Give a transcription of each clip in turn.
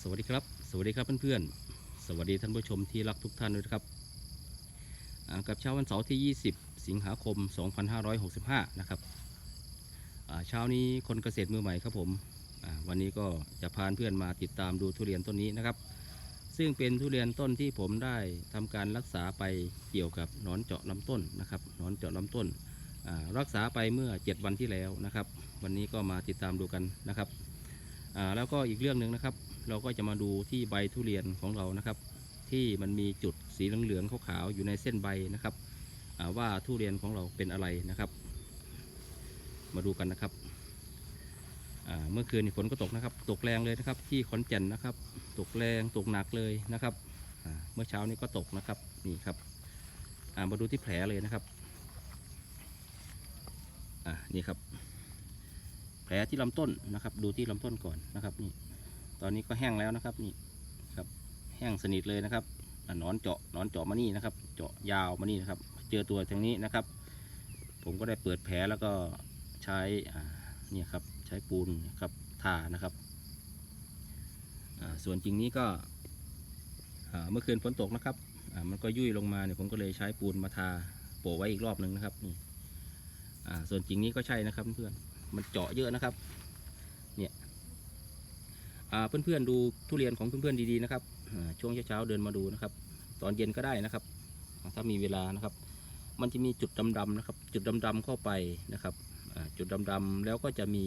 สวัสดีครับ สวัสดีครับเพื่อนๆ สวัสดีท่านผู้ชมที่รักทุกท่านด้วยนะครับ กับเช้าวันเสาร์ที่ 20 สิงหาคม 2565 นะครับเช้านี้คนเกษตรมือใหม่ครับผมวันนี้ก็จะพาเพื่อนมาติดตามดูทุเรียนต้นนี้นะครับ ซึ่งเป็นทุเรียนต้นที่ผมได้ทำการรักษาไปเกี่ยวกับหนอนเจาะลำต้นนะครับหนอนเจาะลำต้นรักษาไปเมื่อ 7 วันที่แล้วนะครับ วันนี้ก็มาติดตามดูกันนะครับ แล้วก็อีกเรื่องหนึ่งนะครับ เราก็จะมาดูที่ใบทุเรียนของเรานะครับ ที่มันมีจุดสีเหลืองๆขาวๆอยู่ในเส้นใบนะครับว่าทุเรียนของเราเป็นอะไรนะครับ มาดูกันนะครับเมื่อคืนฝนก็ตกนะครับ ตกแรงเลยนะครับ ที่ขอนแก่นนะครับ ตกแรงตกหนักเลยนะครับเมื่อเช้านี้ก็ตกนะครับนี่ครับมาดูที่แผลเลยนะครับนี่ครับ แผลที่ลำต้นนะครับ ดูที่ลำต้นก่อนนะครับนี่ ตอนนี้ก็แห้งแล้วนะครับนี่ครับแห้งสนิทเลยนะครับอะหนอนเจาะหนอนเจาะมานี่นะครับ เจาะยาวมานี่นะครับ เจอตัวทางนี้นะครับ ผมก็ได้เปิดแผลแล้วก็ใช้อ่าเนี่ยครับใช้ปูนครับทานะครับอ่าส่วนจริงนี้ก็อ่าเมื่อคืนฝนตกนะครับอ่ามันก็ยุ่ยลงมาเนี่ยผมก็เลยใช้ปูนมาทาโปะไว้อีกรอบหนึ่งนะครับนี่อ่าส่วนจริงนี้ก็ใช่นะครับเพื่อน มันเจาะเยอะนะครับ เนี่ยอ่าเพื่อนๆดูทุเรียนของเพื่อนๆดีๆนะครับช่วงเช้าๆเดินมาดูนะครับ ตอนเย็นก็ได้นะครับ ถ้ามีเวลานะครับ มันจะมีจุดดำๆนะครับ จุดดำๆเข้าไปนะครับจุดดำๆแล้วก็จะมี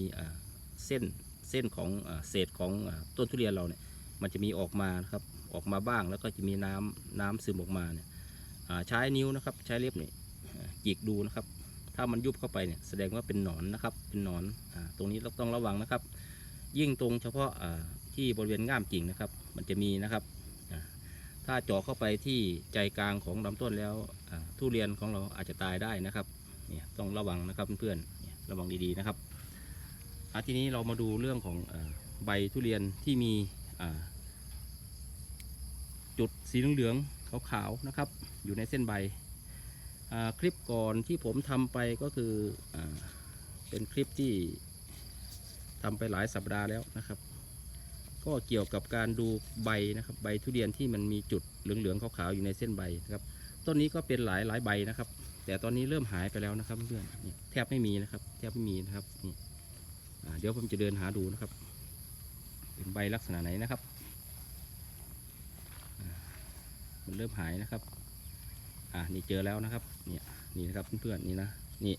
เส้นเส้นของเศษของต้นทุเรียนเราเนี่ยมันจะมีออกมานะครับออกมาบ้างแล้วก็จะมีน้ำน้ำซึมออกมาเนี่ยใช้นิ้วนะครับ ใช้เล็บเนี่ยจิกดูนะครับ ถ้ามันยุบเข้าไปเนี่ยแสดงว่าเป็นหนอนนะครับ เป็นหนอนอตรงนี้เราต้องระวังนะครับ ยิ่งตรงเฉพาะที่บริเวณง่ามกิ่งนะครับ มันจะมีนะครับ ถ้าเจาะเข้าไปที่ใจกลางของลำต้นแล้วทุเรียนของเราอาจจะตายได้นะครับเนี่ยต้องระวังนะครับเพื่อนๆระวังดีๆนะครับทีนี้เรามาดูเรื่องของอใบทุเรียนที่มีจุดสีเหลืองๆขาวๆนะครับ อยู่ในเส้นใบ คลิปก่อนที่ผมทำไปก็คืออเป็นคลิปที่ทำไปหลายสัปดาห์แล้วนะครับ ก็เกี่ยวกับการดูใบนะครับใบทุเรียนที่มันมีจุดเหลืองๆขาวๆอยู่ในเส้นใบนะครับต้นนี้ก็เป็นหลายหลายใบนะครับ แต่ตอนนี้เริ่มหายไปแล้วนะครับเพื่อนแทบไม่มีนะครับ แทบไม่มีนะครับนี่เดี๋ยวผมจะเดินหาดูนะครับ เป็นใบลักษณะไหนนะครับ มันเริ่มหายนะครับ อ่านี่เจอแล้วนะครับเนี่ยนี่นะครับเพื่อนๆนี่นะนี่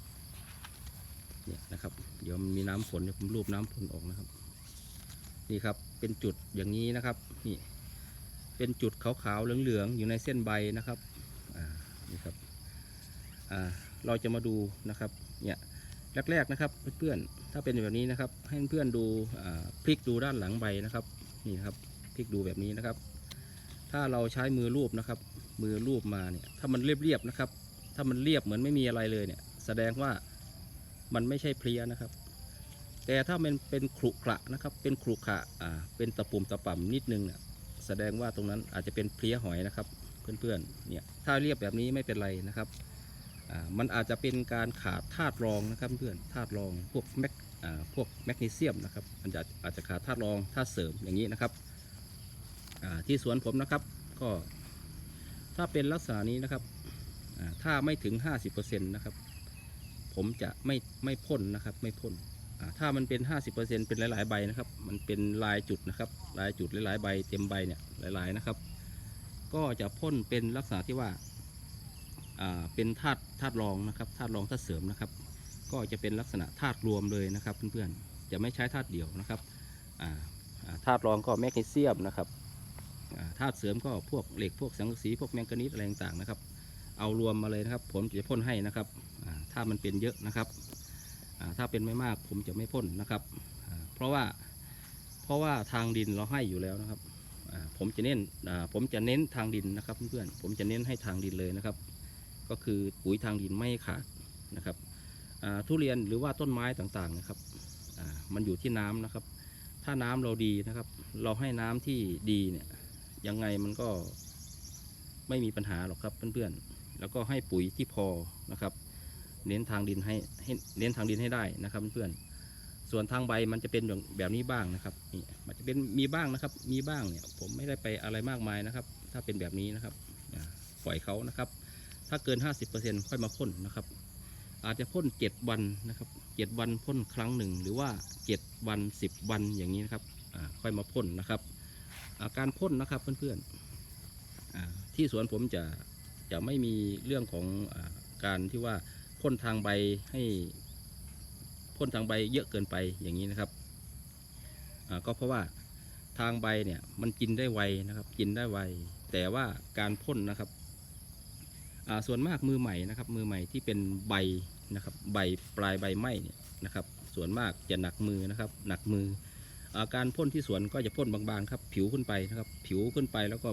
เนี่ยนะครับ เดี๋ยวมีน้ำฝนเดี๋ยวผมรูปน้ำฝนออกนะครับ นี่ครับเป็นจุดอย่างนี้นะครับนี่เป็นจุดขาวๆเหลืองๆอยู่ในเส้นใบนะครับอ่านี่ครับอ่าเราจะมาดูนะครับเนี่ยแรกๆนะครับเพื่อนๆถ้าเป็นแบบนี้นะครับ ให้เพื่อนๆดูอ่าพลิกดูด้านหลังใบนะครับนี่ครับพลิกดูแบบนี้นะครับ ถ้าเราใช้มือรูปนะครับ มือรูปมาเนี่ยถ้ามันเรียบๆนะครับ ถ้ามันเรียบเหมือนไม่มีอะไรเลยเนี่ย แสดงว่ามันไม่ใช่เพลียนะครับ แต่ถ้ามันเป็นขรุขระนะครับ เป็นขรุขระอ่าเป็นตะปุ่มตะป่ำนิดนึงเนี่ยแสดงว่าตรงนั้นอาจจะเป็นเพลียหอยนะครับ เพื่อนๆเนี่ยถ้าเรียบแบบนี้ไม่เป็นไรนะครับอ่ามันอาจจะเป็นการขาดธาตุรองนะครับเพื่อนธาตุรองพวกแมกอ่าพวกแมกนีเซียมนะครับมันจะอาจจะขาดธาตุรองธาตุเสริมอย่างนี้นะครับอ่าที่สวนผมนะครับก็ ถ้าเป็นลักษณะนี้นะครับถ้าไม่ถึง 50%นะครับ ผมจะไม่ไม่พ่นนะครับ ไม่พ่นถ้ามันเป็น 50%เป็นหลาย ๆ ใบนะครับ มันเป็นลายจุดนะครับ ลายจุดหลาย ๆ ใบเต็มใบเนี่ยหลาย ๆ นะครับ ก็จะพ่นเป็นลักษณะที่ว่าเป็นธาตุธาตุรองนะครับธาตุรองธาตุเสริมนะครับ ก็จะเป็นลักษณะธาตุรวมเลยนะครับเพื่อนๆจะไม่ใช้ธาตุเดี่ยวนะครับธาตุรองก็แมกนีเซียมนะครับ ธาตุเสริมก็พวกเหล็กพวกสังกะสีพวกแมงกานีสอะไรต่างๆนะครับ เอารวมมาเลยนะครับ ผมจะพ่นให้นะครับถ้ามันเป็นเยอะนะครับถ้าเป็นไม่มากผมจะไม่พ่นนะครับ เพราะว่าเพราะว่าทางดินเราให้อยู่แล้วนะครับผมจะเน้นผมจะเน้นทางดินนะครับเพื่อนๆผมจะเน้นให้ทางดินเลยนะครับ ก็คือปุ๋ยทางดินไม่ขาดนะครับทุเรียนหรือว่าต้นไม้ต่างๆนะครับมันอยู่ที่น้ำนะครับ ถ้าน้ำเราดีนะครับ เราให้น้ำที่ดีเนี่ย ยังไงมันก็ไม่มีปัญหาหรอกครับเพื่อนๆ แล้วก็ให้ปุ๋ยที่พอนะครับ เน้นทางดินให้ให้เน้นทางดินให้ได้นะครับเพื่อนๆ ส่วนทางใบมันจะเป็นแบบนี้บ้างนะครับนี่มันจะเป็นมีบ้างนะครับ มีบ้างเนี่ยผมไม่ได้ไปอะไรมากมายนะครับ ถ้าเป็นแบบนี้นะครับปล่อยเขานะครับ ถ้าเกิน 50%ค่อยมาพ่นนะครับ อาจจะพ่น 7 วันนะครับ 7 วันพ่นครั้งหนึ่งหรือว่า 7 วัน 10 วันอย่างนี้นะครับค่อยมาพ่นนะครับ การพ่นนะครับเพื่อนๆที่สวนผมจะจะไม่มีเรื่องของอการที่ว่าพ่นทางใบให้พ่นทางใบเยอะเกินไปอย่างนี้นะครับก็เพราะว่าทางใบเนี่ยมันกินได้ไวนะครับกินได้ไว แต่ว่าการพ่นนะครับส่วนมากมือใหม่นะครับ มือใหม่ที่เป็นใบนะครับ ใบปลายใบไม้เนี่ยนะครับ ส่วนมากจะหนักมือนะครับ หนักมือ การพ่นที่สวนก็จะพ่นบางๆครับ ผิวขึ้นไปนะครับ ผิวขึ้นไปแล้วก็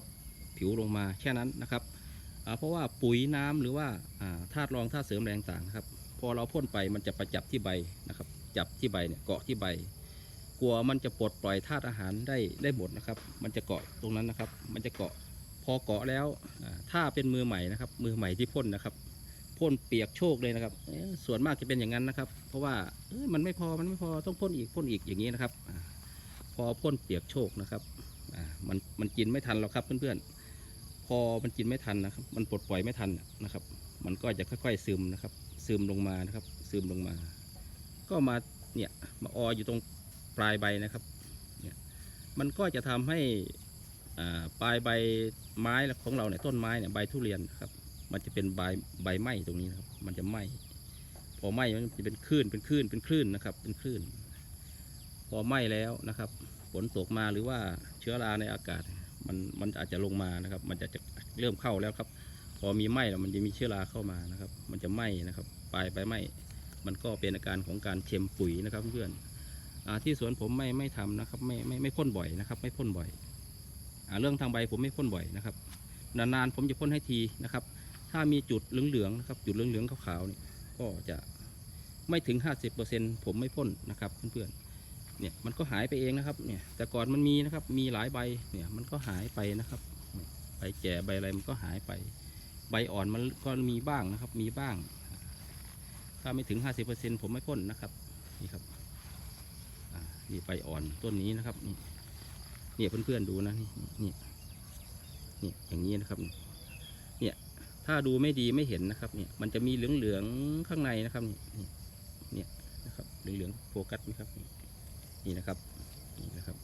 ผิวลงมาแค่นั้นนะครับเพราะว่าปุ๋ยน้ำหรือว่าธาตุรองธาตุเสริมแรงต่างครับ พอเราพ่นไปมันจะประจับที่ใบนะครับ จับที่ใบเนี่ยเกาะที่ใบ กลัวมันจะปลดปล่อยธาตุอาหารได้ได้หมดนะครับ มันจะเกาะตรงนั้นนะครับ มันจะเกาะพอเกาะแล้วถ้าเป็นมือใหม่นะครับ มือใหม่ที่พ่นนะครับพ่นเปียกโชกเลยนะครับส่วนมากจะเป็นอย่างนั้นนะครับ เพราะว่ามันไม่พอมันไม่พอต้องพ่นอีกพ่นอีกอย่างนี้นะครับ พอพ่นเปียกโชกนะครับมันมันกินไม่ทันหรอกครับเพื่อนๆ พอมันกินไม่ทันนะครับ มันปลดปล่อยไม่ทันนะครับ มันก็จะค่อยๆซึมนะครับ ซึมลงมานะครับ ซึมลงมา ก็มาเนี่ยมาอออยู่ตรงปลายใบนะครับเนี่ยมันก็จะทำให้อ่าปลายใบไม้ของเราเนี่ยต้นไม้เนี่ยใบทุเรียนครับ มันจะเป็นใบใบไหม้ตรงนี้นะครับ มันจะไหม้พอไหม้มันจะเป็นคลื่นเป็นคลื่นเป็นคลื่นนะครับ เป็นคลื่น อไหม้แล้วนะครับฝนตกมาหรือว่าเชื้อราในอากาศมันมันอาจจะลงมานะครับ มันจะจะเริ่มเข้าแล้วครับ พอมีไหม้แล้วมันจะมีเชื้อราเข้ามานะครับ มันจะไหม้นะครับปลายใบไหม้มันก็เป็นอาการของการเค็มปุ๋ยนะครับเพื่อนอที่สวนผมไม่ไม่ทำนะครับไม่ไม่ไม่พ่นบ่อยนะครับ ไม่พ่นบ่อยอเรื่องทางใบผมไม่พ่นบ่อยนะครับนานๆผมจะพ่นให้ทีนะครับ ถ้ามีจุดเหลืองๆนะครับจุดเหลืองๆขาวๆนี่ก็จะไม่ถึง 50%ผมไม่พ่นนะครับเพื่อนๆ เนี่ยมันก็หายไปเองนะครับ เนี่ย แต่ก่อนมันมีนะครับ มีหลายใบ เนี่ยมันก็หายไปนะครับ ใบแก่ใบอะไรมันก็หายไป ใบอ่อนมันก็มีบ้างนะครับ มีบ้าง ถ้าไม่ถึง 50%ผมไม่พ่นนะครับ นี่ครับนี่ใบอ่อนต้นนี้นะครับ นี่เนี่ยเพื่อนๆดูนะนี่นี่นี่อย่างนี้นะครับ เนี่ยถ้าดูไม่ดีไม่เห็นนะครับ เนี่ยมันจะมีเหลืองๆข้างในนะครับ นี่เนี่ยนะครับเหลืองๆโฟกัสไหมครับนี่ นี่นะครับนี่นะครับ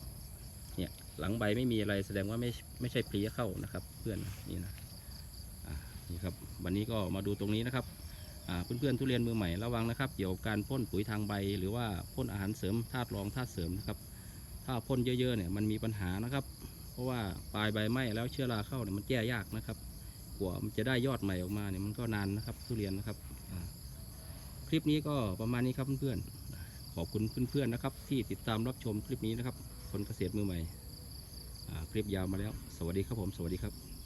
เนี่ยหลังใบไม่มีอะไรแสดงว่าไม่ไม่ใช่เพลี้ยเข้านะครับ เพื่อนนี่นะอ่านี่ครับวันนี้ก็มาดูตรงนี้นะครับอ่าเพื่อนๆทุเรียนมือใหม่ระวังนะครับ เกี่ยวกับการพ่นปุ๋ยทางใบ หรือว่าพ่นอาหารเสริมธาตุรองธาตุเสริมนะครับ ถ้าพ่นเยอะๆเนี่ยมันมีปัญหานะครับ เพราะว่าปลายใบไหม้แล้วเชื้อราเข้าเนี่ยมันแก้ยากนะครับกว่ามันจะได้ยอดใหม่ออกมาเนี่ยมันก็นานนะครับทุเรียนนะครับ คลิปนี้ก็ประมาณนี้ครับเพื่อนๆ อบคุณเพื่อนๆนะครับ ที่ติดตามรับชมคลิปนี้นะครับ คนเกษตรมือใหม่คลิปยาวมาแล้ว สวัสดีครับผม สวัสดีครับ